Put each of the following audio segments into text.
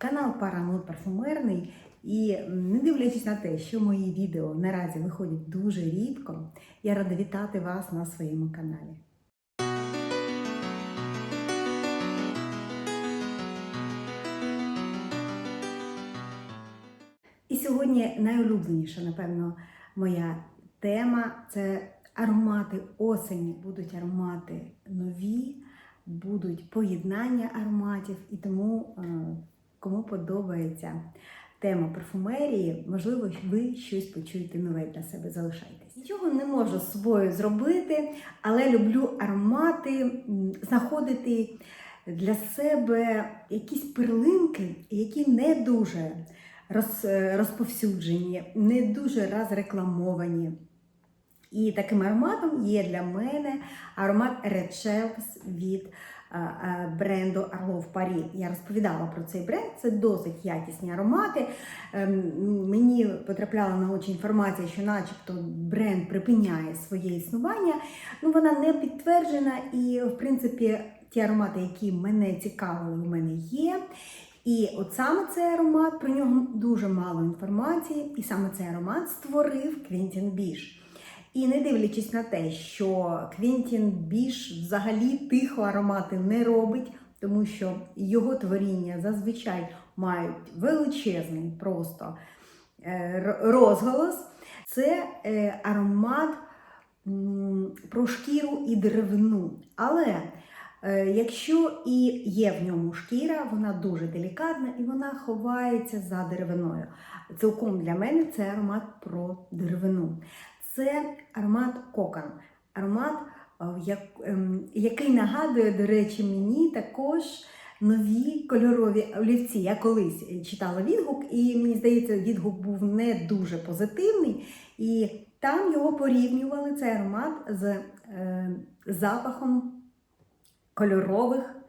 канал Паранот Парфумерний. І не дивлячись на те, що мої відео наразі виходять дуже рідко, я рада вітати вас на своєму каналі. І сьогодні найулюбленіша, напевно, моя тема це аромати осені. Будуть аромати нові, будуть поєднання ароматів, і тому, е, кому подобається тема парфумерії, можливо, ви щось почуєте нове для себе. Залишайтесь. Нічого не можу з собою зробити, але люблю аромати, знаходити для себе якісь перлинки, які не дуже е, розповсюджені, не дуже розрекламовані. І таким ароматом є для мене аромат Red Shells від бренду Орлов Парі. Я розповідала про цей бренд, це досить якісні аромати. Ем, Мені потрапляла на очі інформація, що начебто бренд припиняє своє існування. Ну, вона не підтверджена, і, в принципі, ті аромати, які мене цікавили, у мене є. І от саме цей аромат, про нього дуже мало інформації, і саме цей аромат створив Квінтін Біш. І не дивлячись на те, що Квінтін Біш взагалі тихо аромати не робить, тому що його творіння зазвичай мають величезний просто е, розголос. Це е, аромат про шкіру і деревину. Але е, якщо і є в ньому шкіра, вона дуже делікатна і вона ховається за деревиною. Цілком для мене це аромат про деревину. Це аромат кокон. Аромат, е, ем, який нагадує, до речі, мені також нові кольорові олівці. Я колись читала відгук, і мені здається, відгук був не дуже позитивний. І там його порівнювали цей аромат з е, запахом кольорових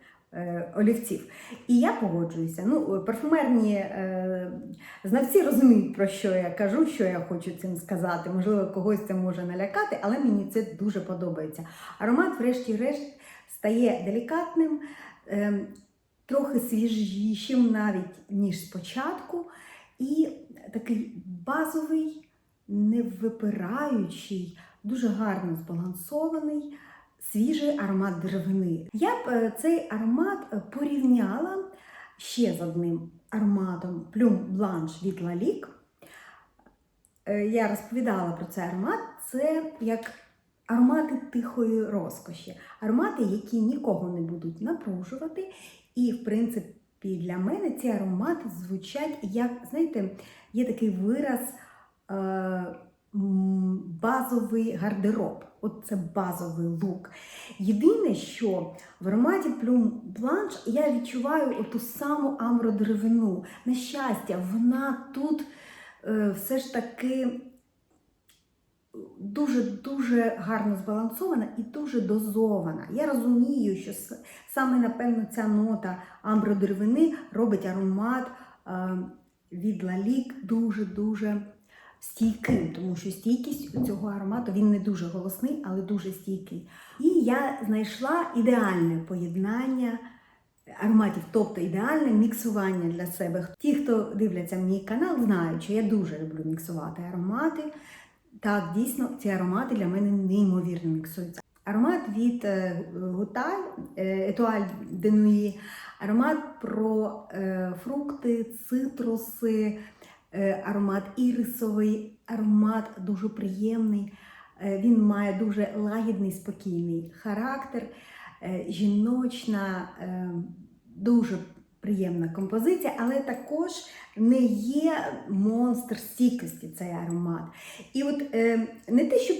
олівців. І я погоджуюся. Ну, парфумерні е, знавці розуміють, про що я кажу, що я хочу цим сказати. Можливо, когось це може налякати, але мені це дуже подобається. Аромат, врешті-решт, стає делікатним, е, трохи свіжішим навіть, ніж спочатку. І такий базовий, не випираючий, дуже гарно збалансований свіжий аромат деревини. Я б е, цей аромат е, порівняла ще з одним ароматом Plum Blanche від Lalique. Е, Я розповідала про цей аромат. Це як аромати тихої розкоші, аромати, які нікого не будуть напружувати. І, в принципі, для мене ці аромати звучать як, знаєте, є такий вираз. Базовий гардероб. От це базовий лук. Єдине, що в ароматі Plum Blanche я відчуваю оту саму амбродеревину. На щастя, вона тут е, все ж таки дуже-дуже гарно збалансована і дуже дозована. Я розумію, що саме, напевно, ця нота амбродеревини робить аромат е, від Лалік дуже-дуже стійким, тому що стійкість у цього аромату він не дуже голосний, але дуже стійкий. І я знайшла ідеальне поєднання ароматів, тобто ідеальне міксування для себе. Ті, хто дивляться мій канал, знають, що я дуже люблю міксувати аромати. Так, дійсно, ці аромати для мене неймовірно міксуються. Аромат від е, Гуталь, Етуаль Денуї, аромат про е, фрукти, цитруси, е, аромат ірисовий, аромат дуже приємний. Е, Він має дуже лагідний, спокійний характер, е, жіночна, е, дуже приємна композиція, але також не є монстр стійкості цей аромат. І от е, не те, щоб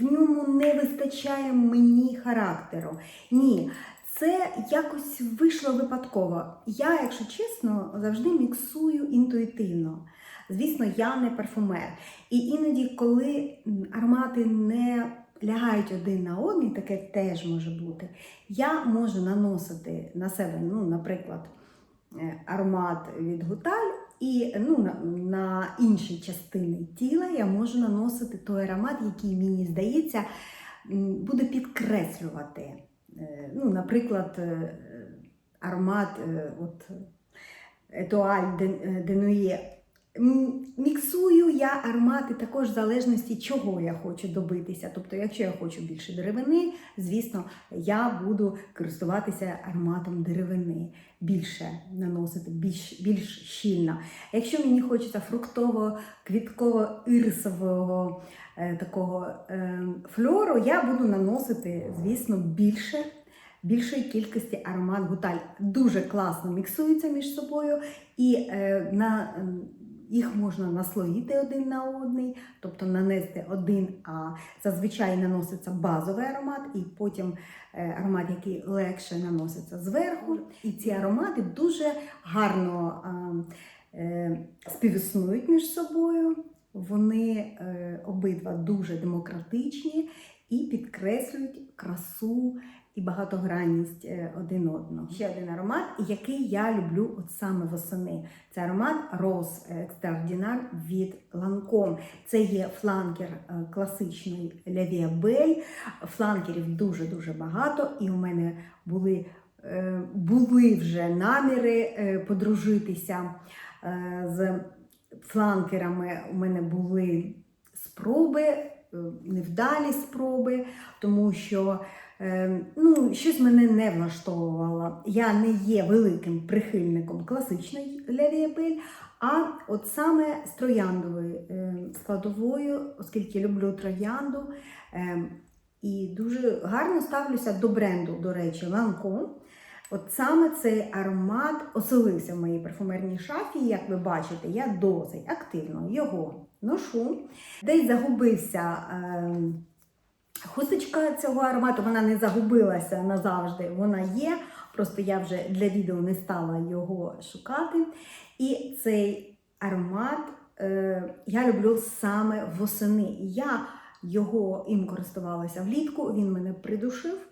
в ньому не вистачає мені характеру. Ні. Це якось вийшло випадково. Я, якщо чесно, завжди міксую інтуїтивно. Звісно, я не парфумер. І іноді, коли аромати не лягають один на один, таке теж може бути, я можу наносити на себе, ну, наприклад, е, аромат від Гуталь, і ну, на, на інші частини тіла я можу наносити той аромат, який мені здається, буде підкреслювати. Е, Ну, наприклад, е, аромат от, етуаль де, де Нує. М, Міксую я аромати також в залежності, чого я хочу добитися. Тобто, якщо я хочу більше деревини, звісно, я буду користуватися ароматом деревини, більше наносити, більш, більш щільно. Якщо мені хочеться фруктово-квітково-ірисового е, такого е, фльору, я буду наносити, звісно, більше. Більшої кількості аромат гуталь дуже класно міксуються між собою, і е, на, їх можна наслоїти один на одний, тобто нанести один, а зазвичай наноситься базовий аромат, і потім е, аромат, який легше наноситься зверху. І ці аромати дуже гарно е, співіснують між собою. Вони е, обидва дуже демократичні і підкреслюють красу і багатогранність е, один одного. Ще один аромат, який я люблю от саме восени. Це аромат Rose Extraordinaire від Lancome. Це є фланкер е, класичний La Belle. Фланкерів дуже-дуже багато, і у мене були, е, були вже наміри подружитися з фланкерами. У мене були спроби, невдалі спроби, тому що ну, щось мене не влаштовувало. Я не є великим прихильником класичної левіабель, а от саме з трояндовою е, складовою, оскільки люблю троянду. е, І дуже гарно ставлюся до бренду, до речі, Lancome. От саме цей аромат оселився в моїй парфумерній шафі. Як ви бачите, я досить активно його ношу. Десь загубився хусточка цього аромату, вона не загубилася назавжди, вона є. Просто я вже для відео не стала його шукати. І цей аромат е, я люблю саме восени. Я його їм користувалася влітку, він мене придушив.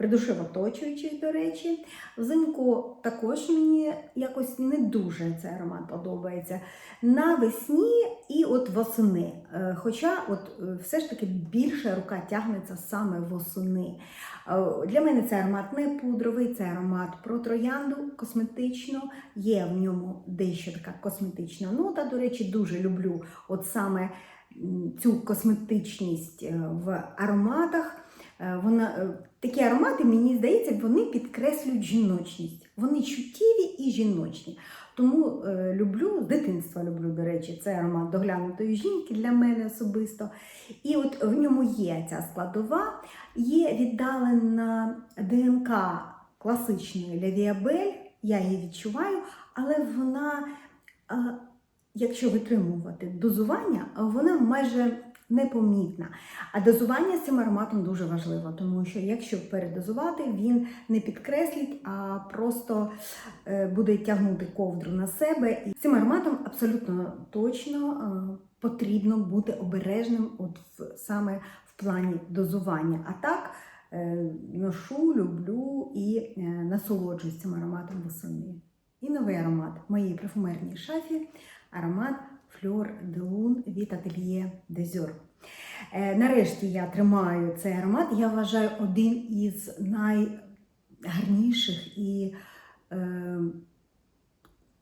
Придушив оточуючий, до речі. Взимку також мені якось не дуже цей аромат подобається. Навесні і от восени. Е, Хоча от е, все ж таки більше рука тягнеться саме восени. Е, Для мене цей аромат не пудровий, це аромат про троянду косметично. Є в ньому дещо така косметична нота. До речі, дуже люблю от саме цю косметичність в ароматах. Е, Вона, е, такі аромати, мені здається, вони підкреслюють жіночність. Вони чуттєві і жіночні. Тому е, люблю, з дитинства люблю, до речі, це аромат доглянутої жінки для мене особисто. І от в ньому є ця складова, є віддалена ДНК класичної левіабель, я її відчуваю, але вона, е, якщо витримувати дозування, вона майже непомітна. А дозування з цим ароматом дуже важливо, тому що якщо передозувати, він не підкреслить, а просто е, буде тягнути ковдру на себе. І цим ароматом абсолютно точно е, потрібно бути обережним от саме в плані дозування. А так е, ношу, люблю і насолоджуюсь цим ароматом восени. І новий аромат в моїй парфумерній шафі аромат Fleur de Lune від Atelier Heures. Е, Нарешті я тримаю цей аромат. Я вважаю один із найгарніших і е,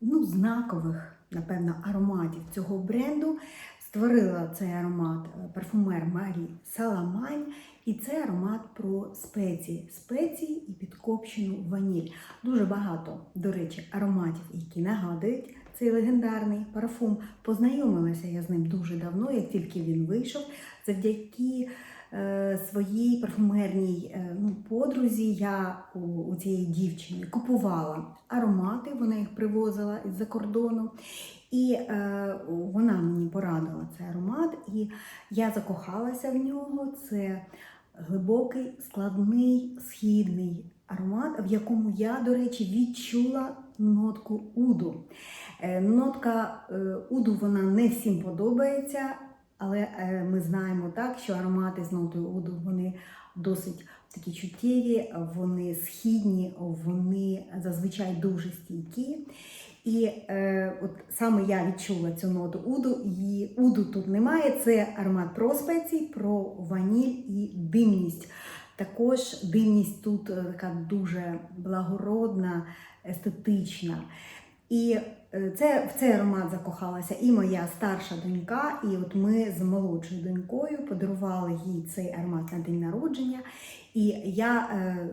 ну, знакових, напевно, ароматів цього бренду. Створила цей аромат е, парфумер Марі Саламань. І це аромат про спеції, спеції і підкопчену ваніль. Дуже багато, до речі, ароматів, які нагадують цей легендарний парфум. Познайомилася я з ним дуже давно, як тільки він вийшов, завдяки е, своїй парфумерній е, ну, подрузі. Я у, у цієї дівчини купувала аромати, вона їх привозила із-за кордону. І е, вона мені порадила цей аромат, і я закохалася в нього. Це глибокий, складний, східний аромат, в якому я, до речі, відчула нотку уду. Е, Нотка е, уду вона не всім подобається, але е, ми знаємо так, що аромати з нотою уду вони досить такі чуттєві, вони східні, вони зазвичай дуже стійкі. І е, от саме я відчула цю ноту уду, і уду тут немає. Це аромат про спеції, про ваніль і димність. Також димність тут е, така дуже благородна, естетична. І е, це, в цей аромат закохалася і моя старша донька, і от ми з молодшою донькою подарували їй цей аромат на день народження. І я е,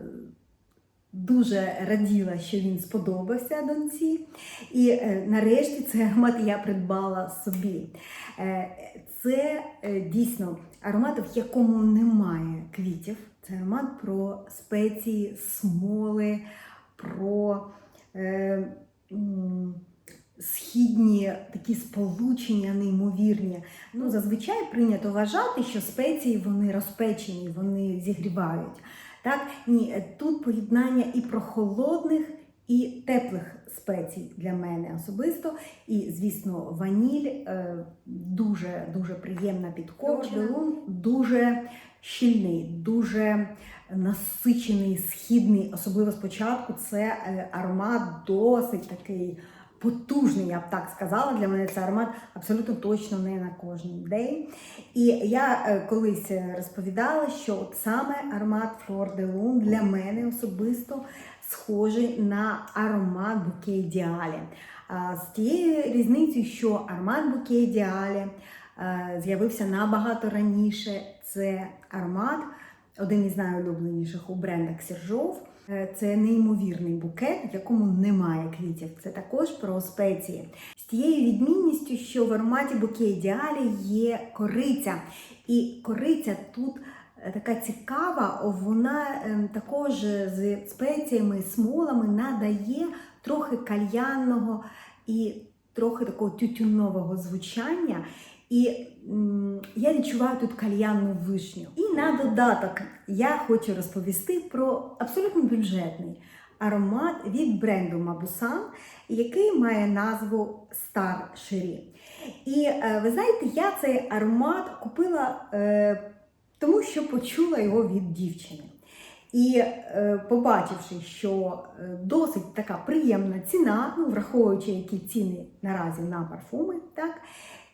дуже раділа, що він сподобався доньці. І е, нарешті цей аромат я придбала собі. Е, це е, дійсно аромат, в якому немає квітів. Це аромат про спеції, смоли, про е, м, східні такі сполучення неймовірні. Ну, зазвичай прийнято вважати, що спеції вони розпечені, вони зігрівають. Так? Ні, е, тут поєднання і прохолодних, і теплих спецій для мене особисто. І, звісно, ваніль е, дуже дуже приємна підкова. Дуже щільний, дуже насичений, східний, особливо спочатку. Це е, аромат досить такий. Потужний, я б так сказала. Для мене це аромат абсолютно точно не на кожен день. І я е, колись е, розповідала, що от саме аромат Flor de Lune для мене особисто схожий на аромат Bouquet Ідеалі. З тією різницею, що аромат Ідеалі е, з'явився набагато раніше. Це аромат, один із найулюбленіших у брендах Сержов. Е, Це неймовірний букет, в якому немає квітів. Це також про спеції. З тією відмінністю, що в ароматі Bouquet ідеалі є кориця. І кориця тут е, така цікава, вона е, також з спеціями, смолами надає трохи кальянного і трохи такого тютюнового звучання. І я відчуваю тут кальянну вишню. І на додаток я хочу розповісти про абсолютно бюджетний аромат від бренду Mabusan, який має назву Star Sherry. І е, ви знаєте, я цей аромат купила е, тому, що почула його від дівчини. І е, побачивши, що досить така приємна ціна, ну, враховуючи, які ціни наразі на парфуми, так,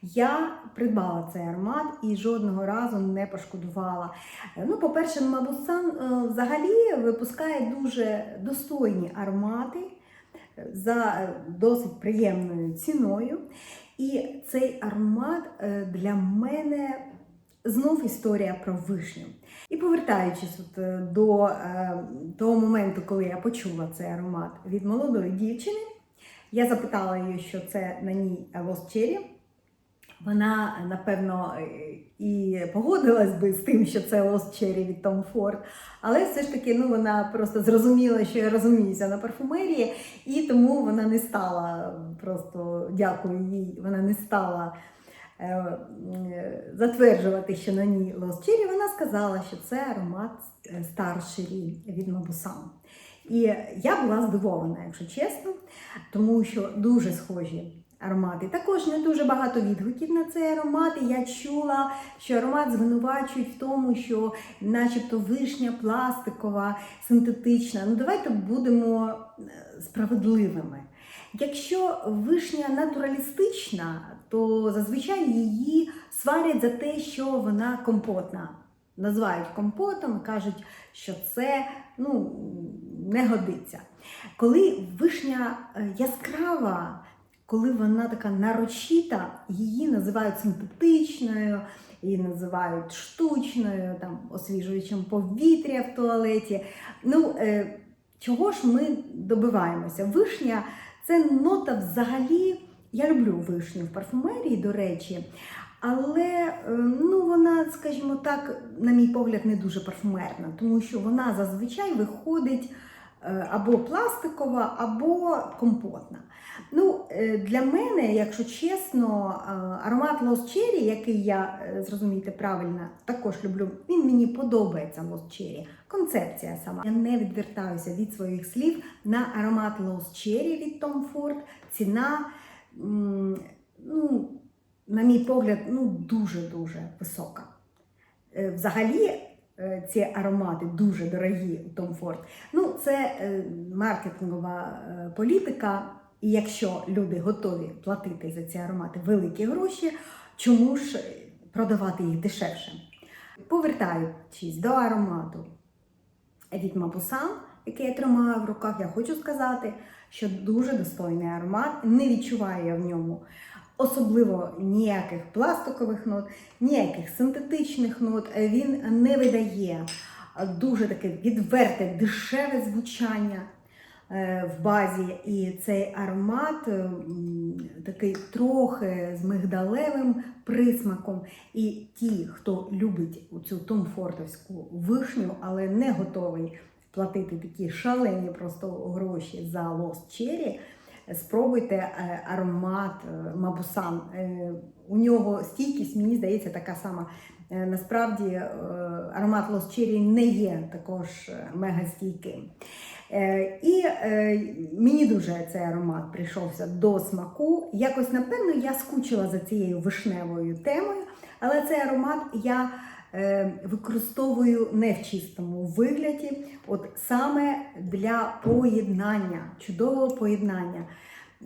я придбала цей аромат і жодного разу не пошкодувала. Ну, по-перше, Мабусан е, взагалі випускає дуже достойні аромати е, за е, досить приємною ціною. І цей аромат для мене знов історія про вишню. І повертаючись от до того моменту, коли я почула цей аромат від молодої дівчини, я запитала її, що це на ній Lost Cherry. Вона, напевно, е, і погодилась би з тим, що це Lost Cherry від Tom Ford, але все ж таки ну, вона просто зрозуміла, що я розуміюся на парфумерії, і тому вона не стала просто дякую їй, вона не стала е, е, затверджувати, що на ній Lost Cherry. Вона сказала, що це аромат е, Cherry від Mabussan. І я була здивована, якщо чесно, тому що дуже схожі аромати. Також не дуже багато відгуків на цей аромат. І я чула, що аромат звинувачують в тому, що начебто вишня пластикова, синтетична. Ну давайте будемо е, справедливими. Якщо вишня натуралістична, то зазвичай її сварять за те, що вона компотна. Називають компотом кажуть, що це ну, не годиться. Коли вишня е, яскрава, коли вона така нарочита, її називають синтетичною, її називають штучною, там, освіжуючим повітря в туалеті. Ну, е, чого ж ми добиваємося? Вишня це нота взагалі. Я люблю вишню в парфумерії, до речі, але е, ну, вона, скажімо так, на мій погляд, не дуже парфумерна, тому що вона зазвичай виходить або пластикова, або компотна. Ну, е, Для мене, якщо чесно, е, аромат Lost Cherry, який я, е, зрозумійте правильно, також люблю, він мені подобається Lost. Концепція сама. Я не відвертаюся від своїх слів на аромат Lost Cherry від Tom Ford. Ціна, ну, на мій погляд, ну, дуже-дуже висока. Е, Взагалі, е, ці аромати дуже дорогі у Tom Ford. Ну, це е, маркетингова е, політика. І якщо люди готові платити за ці аромати великі гроші, чому ж продавати їх дешевше? Повертаючись до аромату від Мапусан, який я тримаю в руках, я хочу сказати, що дуже достойний аромат. Не відчуваю я в ньому особливо ніяких пластикових нот, ніяких синтетичних нот. Е, Він не видає дуже таке відверте, дешеве звучання е, в базі. І цей аромат е, такий трохи з мигдалевим присмаком. І ті, хто любить цю томфортовську вишню, але не готовий платити такі шалені просто гроші за Lost Cherry, спробуйте е, аромат е, Мабусан. Е, У нього стійкість, мені здається, така сама. Насправді аромат Lost Cherry не є також мега стійким. Е, І мені дуже цей аромат прийшовся до смаку. Якось, напевно, я скучила за цією вишневою темою, але цей аромат я використовую не в чистому вигляді, от саме для поєднання, чудового поєднання.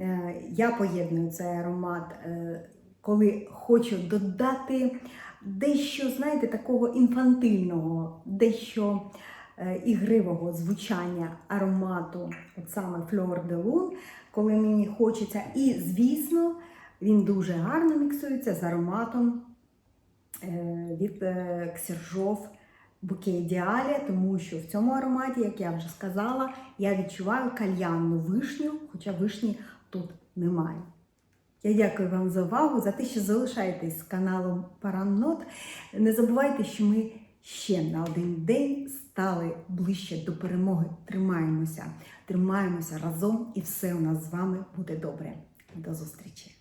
Е, Я поєдную цей аромат, е, коли хочу додати дещо, знаєте, такого інфантильного, дещо е, ігривого звучання аромату, от саме Fleur de Lune, коли мені хочеться. І, звісно, він дуже гарно міксується з ароматом е, від е, Ксержов Буке Ідеалі, тому що в цьому ароматі, як я вже сказала, я відчуваю кальянну вишню, хоча вишні тут немає. Я дякую вам за увагу, за те, що залишаєтесь з каналом Паранот. Не забувайте, що ми ще на один день стали ближче до перемоги. Тримаємося, тримаємося разом, і все у нас з вами буде добре. До зустрічі!